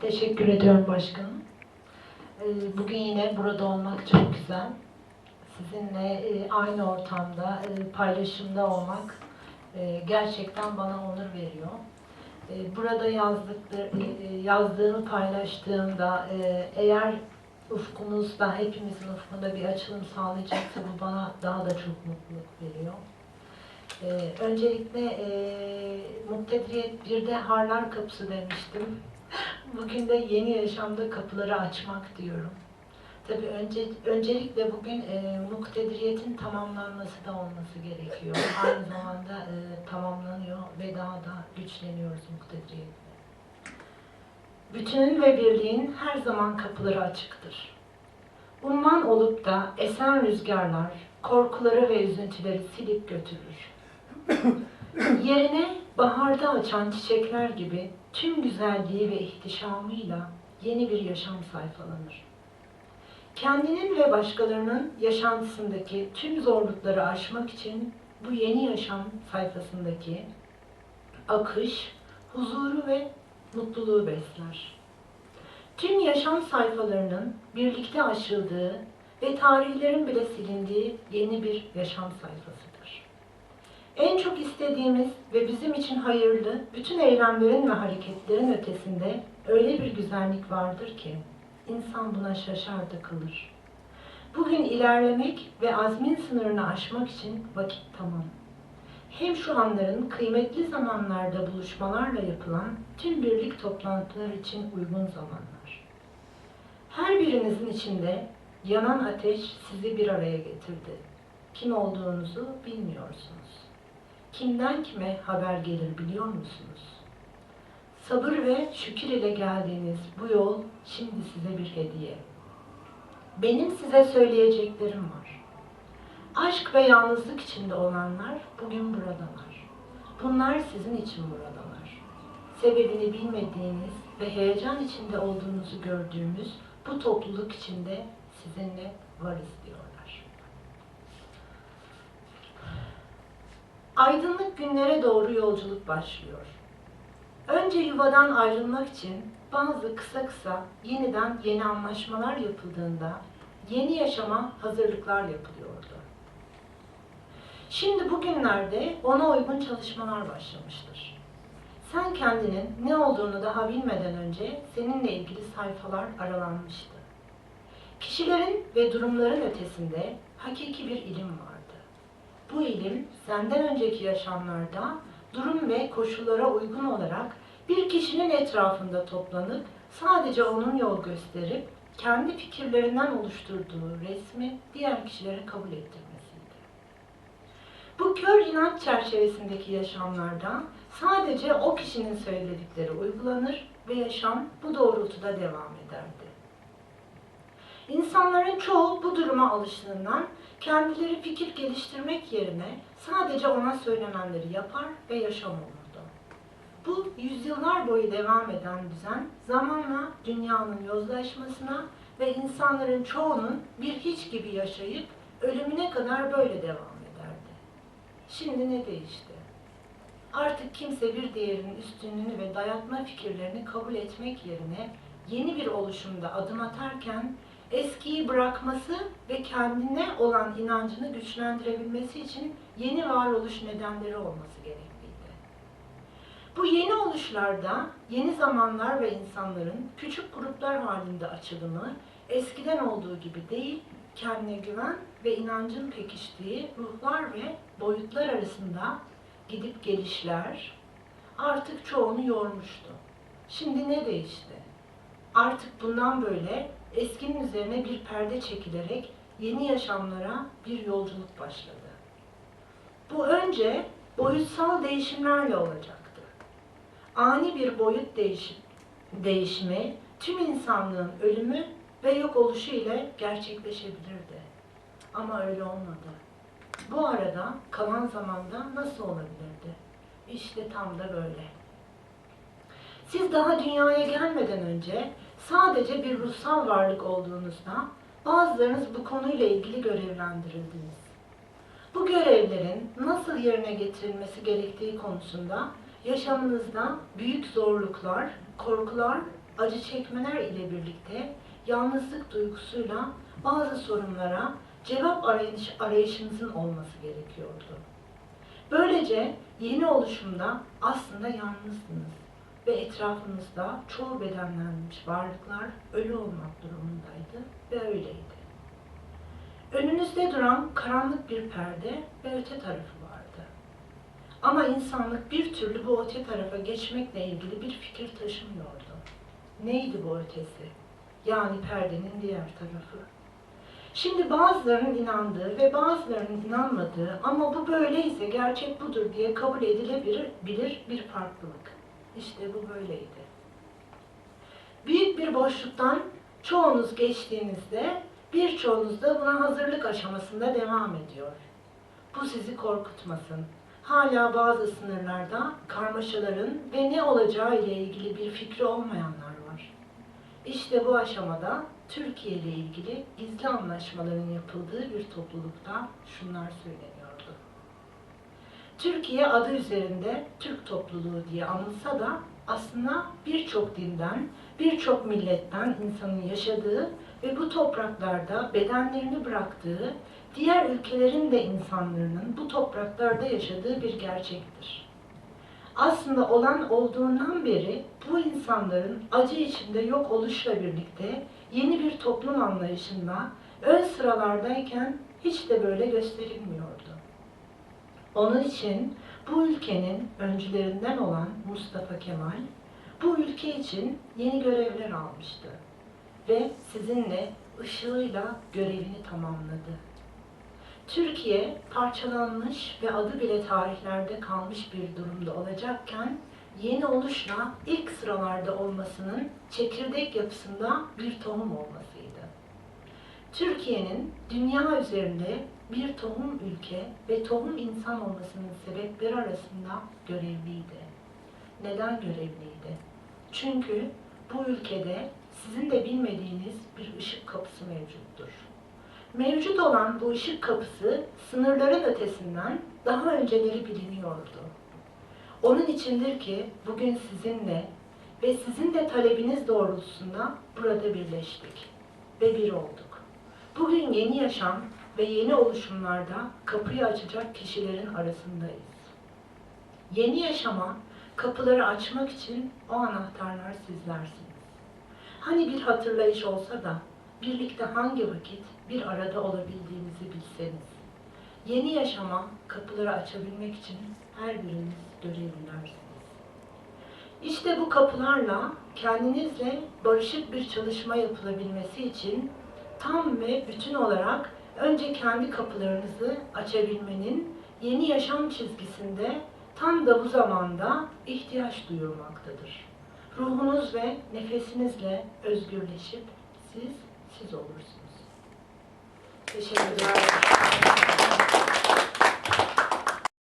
Teşekkür ediyorum başkanım. Ee, Bugün yine burada olmak çok güzel. Sizinle e, aynı ortamda, e, paylaşımda olmak e, gerçekten bana onur veriyor. Burada yazdığımı paylaştığımda eğer ufkumuzda, hepimizin ufkunda bir açılım sağlayacaksa bu bana daha da çok mutluluk veriyor. Ee, öncelikle e, Muktedriyet bir de Harlar Kapısı demiştim. Bugün de yeni yaşamda kapıları açmak diyorum. Tabii önce, öncelikle bugün e, muktediriyetin tamamlanması da olması gerekiyor. Aynı zamanda e, tamamlanıyor ve daha da güçleniyoruz muktediriyetle. Bütünün ve birliğin her zaman kapıları açıktır. Umman olup da esen rüzgarlar korkuları ve üzüntüleri silip götürür. Yerine baharda açan çiçekler gibi tüm güzelliği ve ihtişamıyla yeni bir yaşam sayfalanır. Kendinin ve başkalarının yaşantısındaki tüm zorlukları aşmak için bu yeni yaşam sayfasındaki akış, huzuru ve mutluluğu besler. Tüm yaşam sayfalarının birlikte aşıldığı ve tarihlerin bile silindiği yeni bir yaşam sayfasıdır. En çok istediğimiz ve bizim için hayırlı bütün eylemlerin ve hareketlerin ötesinde öyle bir güzellik vardır ki insan buna şaşar da kalır. Bugün ilerlemek ve azmin sınırını aşmak için vakit tamam. Hem şu anların kıymetli zamanlarda buluşmalarla yapılan tüm birlik toplantıları için uygun zamanlar. Her birinizin içinde yanan ateş sizi bir araya getirdi. Kim olduğunuzu bilmiyorsunuz. Kimden kime haber gelir biliyor musunuz? Sabır ve şükür ile geldiğiniz bu yol şimdi size bir hediye. Benim size söyleyeceklerim var. Aşk ve yalnızlık içinde olanlar bugün buradalar. Bunlar sizin için buradalar. Sebebini bilmediğiniz ve heyecan içinde olduğunuzu gördüğümüz bu topluluk içinde sizinle varız diyorlar. Aydınlık günlere doğru yolculuk başlıyor. Önce yuvadan ayrılmak için bazı kısa kısa yeniden yeni anlaşmalar yapıldığında yeni yaşama hazırlıklar yapılıyordu. Şimdi bugünlerde ona uygun çalışmalar başlamıştır. Sen kendinin ne olduğunu daha bilmeden önce seninle ilgili sayfalar aralanmıştı. Kişilerin ve durumların ötesinde hakiki bir ilim vardı. Bu ilim senden önceki yaşamlarda durum ve koşullara uygun olarak bir kişinin etrafında toplanıp sadece onun yol gösterip kendi fikirlerinden oluşturduğu resmi diğer kişilere kabul ettirmesiydi. Bu kör inanç çerçevesindeki yaşamlarda sadece o kişinin söyledikleri uygulanır ve yaşam bu doğrultuda devam ederdi. İnsanların çoğu bu duruma alıştığından kendileri fikir geliştirmek yerine sadece ona söylenenleri yapar ve yaşam olurdu. Bu yüzyıllar boyu devam eden düzen zamanla dünyanın yozlaşmasına ve insanların çoğunun bir hiç gibi yaşayıp ölümüne kadar böyle devam ederdi. Şimdi ne değişti? Artık kimse bir diğerinin üstünlüğünü ve dayatma fikirlerini kabul etmek yerine yeni bir oluşumda adım atarken eskiyi bırakması ve kendine olan inancını güçlendirebilmesi için yeni varoluş nedenleri olması gerekliydi. Bu yeni oluşlarda yeni zamanlar ve insanların küçük gruplar halinde açılımı eskiden olduğu gibi değil, kendine güven ve inancın pekiştiği ruhlar ve boyutlar arasında gidip gelişler artık çoğunu yormuştu. Şimdi ne değişti? Artık bundan böyle eskinin üzerine bir perde çekilerek yeni yaşamlara bir yolculuk başladı. Bu önce boyutsal değişimlerle olacaktı. Ani bir boyut değişim, değişimi tüm insanlığın ölümü ve yok oluşu ile gerçekleşebilirdi. Ama öyle olmadı. Bu arada kalan zamanda nasıl olabilirdi? İşte tam da böyle. Siz daha dünyaya gelmeden önce sadece bir ruhsal varlık olduğunuzda bazılarınız bu konuyla ilgili görevlendirildiniz. Bu görevlerin nasıl yerine getirilmesi gerektiği konusunda yaşamınızda büyük zorluklar, korkular acı çekmeler ile birlikte yalnızlık duygusuyla bazı sorunlara cevap arayış, arayışınızın olması gerekiyordu. Böylece yeni oluşumda aslında yalnızdınız ve etrafınızda çoğu bedenlenmiş varlıklar ölü olmak durumundaydı ve öyleydi. Önünüzde duran karanlık bir perde ve öte tarafı vardı. Ama insanlık bir türlü bu öte tarafa geçmekle ilgili bir fikir taşımıyordu. Neydi bu ötesi? Yani perdenin diğer tarafı. Şimdi bazılarının inandığı ve bazılarının inanmadığı ama bu böyleyse gerçek budur diye kabul edilebilir bilir bir farklılık. İşte bu böyleydi. Büyük bir boşluktan çoğunuz geçtiğinizde birçoğunuz da buna hazırlık aşamasında devam ediyor. Bu sizi korkutmasın. Hala bazı sınırlarda karmaşaların ve ne olacağı ile ilgili bir fikri olmayanlar var. İşte bu aşamada Türkiye ile ilgili gizli anlaşmaların yapıldığı bir toplulukta şunlar söyleniyordu. Türkiye adı üzerinde Türk topluluğu diye anılsa da aslında birçok dinden, birçok milletten insanın yaşadığı ve bu topraklarda bedenlerini bıraktığı, diğer ülkelerin de insanların bu topraklarda yaşadığı bir gerçektir. Aslında olan olduğundan beri bu insanların acı içinde yok oluşla birlikte yeni bir toplum anlayışında ön sıralardayken hiç de böyle gösterilmiyordu. Onun için bu ülkenin öncülerinden olan Mustafa Kemal bu ülke için yeni görevler almıştı ve sizinle ışığıyla görevini tamamladı. Türkiye parçalanmış ve adı bile tarihlerde kalmış bir durumda olacakken yeni oluşla ilk sıralarda olmasının çekirdek yapısında bir tohum olmasıydı. Türkiye'nin dünya üzerinde bir tohum ülke ve tohum insan olmasının sebepleri arasında görevliydi. Neden görevliydi? Çünkü bu ülkede sizin de bilmediğiniz bir ışık kapısı mevcuttur. Mevcut olan bu ışık kapısı sınırların ötesinden daha önceleri biliniyordu. Onun içindir ki bugün sizinle ve sizin de talebiniz doğrultusunda burada birleştik ve bir olduk. Bugün yeni yaşam ve yeni oluşumlarda kapıyı açacak kişilerin arasındayız. Yeni yaşama kapıları açmak için o anahtarlar sizlersiniz. Hani bir hatırlayış olsa da birlikte hangi vakit bir arada olabildiğimizi bilseniz. Yeni yaşama kapıları açabilmek için her biriniz görevlilersiniz. İşte bu kapılarla kendinizle barışık bir çalışma yapılabilmesi için tam ve bütün olarak önce kendi kapılarınızı açabilmenin yeni yaşam çizgisinde tam da bu zamanda ihtiyaç duyulmaktadır. Ruhunuz ve nefesinizle özgürleşip siz siz olursunuz. Teşekkürler.